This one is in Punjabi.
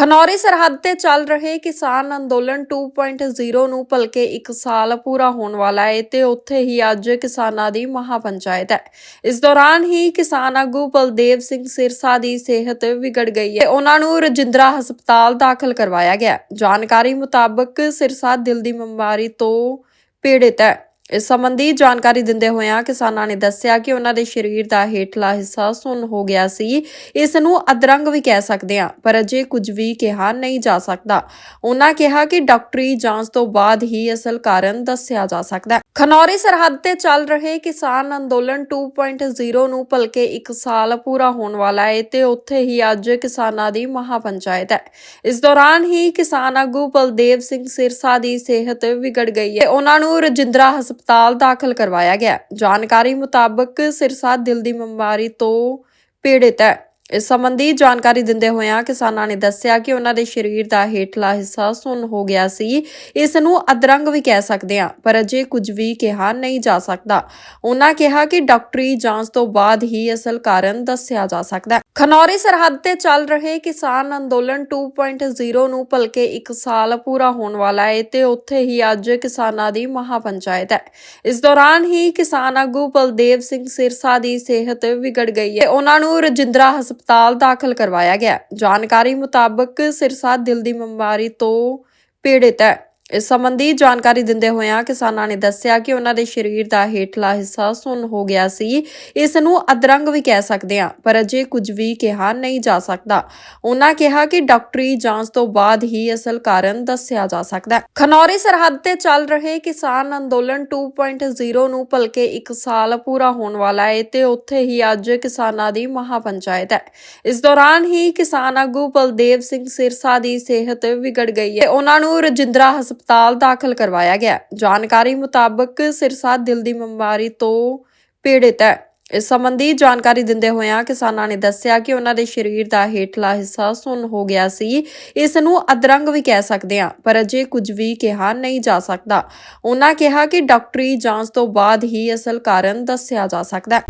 ਖਨੌਰੀ ਸਰਹੱਦ ਤੇ ਚੱਲ ਰਹੇ ਕਿਸਾਨ ਅੰਦੋਲਨ 2.0 ਨੂੰ ਭਲਕੇ 1 ਸਾਲ ਪੂਰਾ ਹੋਣ ਵਾਲਾ ਹੈ ਤੇ ਉੱਥੇ ਹੀ ਅੱਜ ਕਿਸਾਨਾਂ ਦੀ ਮਹਾਪੰਚਾਇਤ ਹੈ। ਇਸ ਦੌਰਾਨ ਹੀ ਕਿਸਾਨ ਆਗੂ ਬਲਦੇਵ ਸਿੰਘ ਸਿਰਸਾ ਦੀ ਸਿਹਤ ਵਿਗੜ ਗਈ ਹੈ ਉਹਨਾਂ ਨੂੰ ਰਜਿੰਦਰਾ ਹਸਪਤਾਲ ਦਾਖਲ ਕਰਵਾਇਆ ਗਿਆ। ਜਾਣਕਾਰੀ ਮੁਤਾਬਕ ਸਿਰਸਾ ਦਿਲ ਦੀ ਬਿਮਾਰੀ ਤੋਂ ਪੀੜਿਤ ਹੈ। ਇਸ ਸੰਬੰਧੀ ਜਾਣਕਾਰੀ ਦਿੰਦੇ ਹੋਇਆਂ ਕਿਸਾਨਾਂ ਨੇ ਦੱਸਿਆ ਕਿ ਉਹਨਾਂ ਦੇ ਸਰੀਰ ਦਾ ਹੇਠਲਾ ਹਿੱਸਾ ਸੁੰਨ ਹੋ ਗਿਆ ਸੀ। ਇਸ ਨੂੰ ਅਧਰੰਗ ਵੀ ਕਹਿ ਸਕਦੇ ਹਾਂ, ਪਰ ਅਜੇ ਕੁਝ ਵੀ ਕਿਹਾ ਨਹੀਂ ਜਾ ਸਕਦਾ। ਉਹਨਾਂ ਕਿਹਾ ਕਿ ਡਾਕਟਰੀ ਜਾਂਚ ਤੋਂ ਬਾਅਦ ਹੀ ਅਸਲ ਕਾਰਨ ਦੱਸਿਆ ਜਾ ਸਕਦਾ ਹੈ। ਖਨੌਰੀ ਸਰਹੱਦ ਤੇ ਚੱਲ ਰਹੇ ਕਿਸਾਨ ਅੰਦੋਲਨ 2.0 ਨੂੰ ਭਲਕੇ 1 ਸਾਲ ਪੂਰਾ ਹੋਣ ਵਾਲਾ ਹੈ ਤੇ ਉੱਥੇ ਹੀ ਅੱਜ ਕਿਸਾਨਾਂ ਦੀ ਮਹਾਪੰਚਾਇਤ ਹੈ। ਇਸ ਦੌਰਾਨ ਹੀ ਕਿਸਾਨ ਆਗੂ ਬਲਦੇਵ ਸਿੰਘ ਸਿਰਸਾ ਦੀ ਸਿਹਤ ਵਿਗੜ ਗਈ ਹੈ। ਤੇ ਉਹਨਾਂ ਨੂੰ ਰਜਿੰਦਰਾ ਹਸਪਤਾਲ ਹਸਪਤਾਲ ਦਾਖਲ ਕਰਵਾਇਆ ਗਿਆ। ਜਾਣਕਾਰੀ ਮੁਤਾਬਕ ਸਿਰਸਾ ਦਿਲ ਦੀ ਬਿਮਾਰੀ ਤੋਂ ਪੀੜਿਤ ਹੈ। ਇਸ ਸੰਬੰਧੀ ਜਾਣਕਾਰੀ ਦਿੰਦੇ ਹੋਇਆਂ ਕਿਸਾਨਾਂ ਨੇ ਦੱਸਿਆ ਕਿ ਉਹਨਾਂ ਦੇ ਸਰੀਰ ਦਾ ਹੇਠਲਾ ਹਿੱਸਾ ਸੁੰਨ ਹੋ ਗਿਆ ਸੀ। ਇਸ ਨੂੰ ਅਧਰੰਗ ਵੀ ਕਹਿ ਸਕਦੇ ਹਾਂ, ਪਰ ਅਜੇ ਕੁਝ ਵੀ ਕਿਹਾ ਨਹੀਂ ਜਾ ਸਕਦਾ। ਉਹਨਾਂ ਕਿਹਾ ਕਿ ਡਾਕਟਰੀ ਜਾਂਚ ਤੋਂ ਬਾਅਦ ਹੀ ਅਸਲ ਕਾਰਨ ਦੱਸਿਆ ਜਾ ਸਕਦਾ ਹੈ। ਖਨੌਰੀ ਸਰਹੱਦ ਤੇ ਚੱਲ ਰਹੇ ਕਿਸਾਨ ਅੰਦੋਲਨ 2.0 ਨੂੰ ਭਲਕੇ 1 ਸਾਲ ਪੂਰਾ ਹੋਣ ਵਾਲਾ ਹੈ ਤੇ ਉੱਥੇ ਹੀ ਅੱਜ ਕਿਸਾਨਾਂ ਦੀ ਮਹਾਪੰਚਾਇਤ ਹੈ। ਇਸ ਦੌਰਾਨ ਹੀ ਕਿਸਾਨ ਆਗੂ ਬਲਦੇਵ ਸਿੰਘ ਸਿਰਸਾ ਦੀ ਸਿਹਤ ਵਿਗੜ ਗਈ ਹੈ। ਤੇ ਉਹਨਾਂ ਨੂੰ ਰਜਿੰਦਰਾ ਹਸਪਤਾਲ ਹਸਪਤਾਲ ਦਾਖਲ ਕਰਵਾਇਆ ਗਿਆ। ਜਾਣਕਾਰੀ ਮੁਤਾਬਕ ਸਿਰਸਾ ਦਿਲ ਦੀ ਬਿਮਾਰੀ ਤੋਂ ਪੀੜਿਤ ਹੈ। ਇਸ ਸੰਬੰਧੀ ਜਾਣਕਾਰੀ ਦਿੰਦੇ ਹੋਇਆਂ ਕਿਸਾਨਾਂ ਨੇ ਦੱਸਿਆ ਕਿ ਉਹਨਾਂ ਦੇ ਸਰੀਰ ਦਾ ਹੇਠਲਾ ਹਿੱਸਾ ਸੁੰਨ ਹੋ ਗਿਆ ਸੀ। ਇਸ ਨੂੰ ਅਧਰੰਗ ਵੀ ਕਹਿ ਸਕਦੇ ਹਾਂ, ਪਰ ਅਜੇ ਕੁਝ ਵੀ ਕਿਹਾ ਨਹੀਂ ਜਾ ਸਕਦਾ। ਉਹਨਾਂ ਕਿਹਾ ਕਿ ਡਾਕਟਰੀ ਜਾਂਚ ਤੋਂ ਬਾਅਦ ਹੀ ਅਸਲ ਕਾਰਨ ਦੱਸਿਆ ਜਾ ਸਕਦਾ ਹੈ। ਖਨੌਰੀ ਸਰਹੱਦ ਤੇ ਚੱਲ ਰਹੇ ਕਿਸਾਨ ਅੰਦੋਲਨ 2.0 ਨੂੰ ਭਲਕੇ 1 ਸਾਲ ਪੂਰਾ ਹੋਣ ਵਾਲਾ ਹੈ ਤੇ ਉੱਥੇ ਹੀ ਅੱਜ ਕਿਸਾਨਾਂ ਦੀ ਮਹਾਪੰਚਾਇਤ ਹੈ। ਇਸ ਦੌਰਾਨ ਹੀ ਕਿਸਾਨ ਆਗੂ ਬਲਦੇਵ ਸਿੰਘ ਸਿਰਸਾ ਦੀ ਸਿਹਤ ਵਿਗੜ ਗਈ ਹੈ। ਤੇ ਉਹਨਾਂ ਨੂੰ ਰਜਿੰਦਰਾ ਹਸਪਤਾਲ ਦਾਖਲ ਕਰਵਾਇਆ ਗਿਆ। ਜਾਣਕਾਰੀ ਮੁਤਾਬਕ ਸਿਰਸਾ ਦਿਲ ਦੀ ਬਿਮਾਰੀ ਤੋਂ ਪੀੜਿਤ ਹੈ। ਇਸ ਸੰਬੰਧੀ ਜਾਣਕਾਰੀ ਦਿੰਦੇ ਹੋਇਆਂ ਕਿਸਾਨਾਂ ਨੇ ਦੱਸਿਆ ਕਿ ਉਹਨਾਂ ਦੇ ਸਰੀਰ ਦਾ ਹੇਠਲਾ ਹਿੱਸਾ ਸੁੰਨ ਹੋ ਗਿਆ ਸੀ। ਇਸ ਨੂੰ ਅਧਰੰਗ ਵੀ ਕਹਿ ਸਕਦੇ ਹਾਂ, ਪਰ ਅਜੇ ਕੁਝ ਵੀ ਕਿਹਾ ਨਹੀਂ ਜਾ ਸਕਦਾ। ਉਹਨਾਂ ਕਿਹਾ ਕਿ ਡਾਕਟਰੀ ਜਾਂਚ ਤੋਂ ਬਾਅਦ ਹੀ ਅਸਲ ਕਾਰਨ ਦੱਸਿਆ ਜਾ ਸਕਦਾ ਹੈ।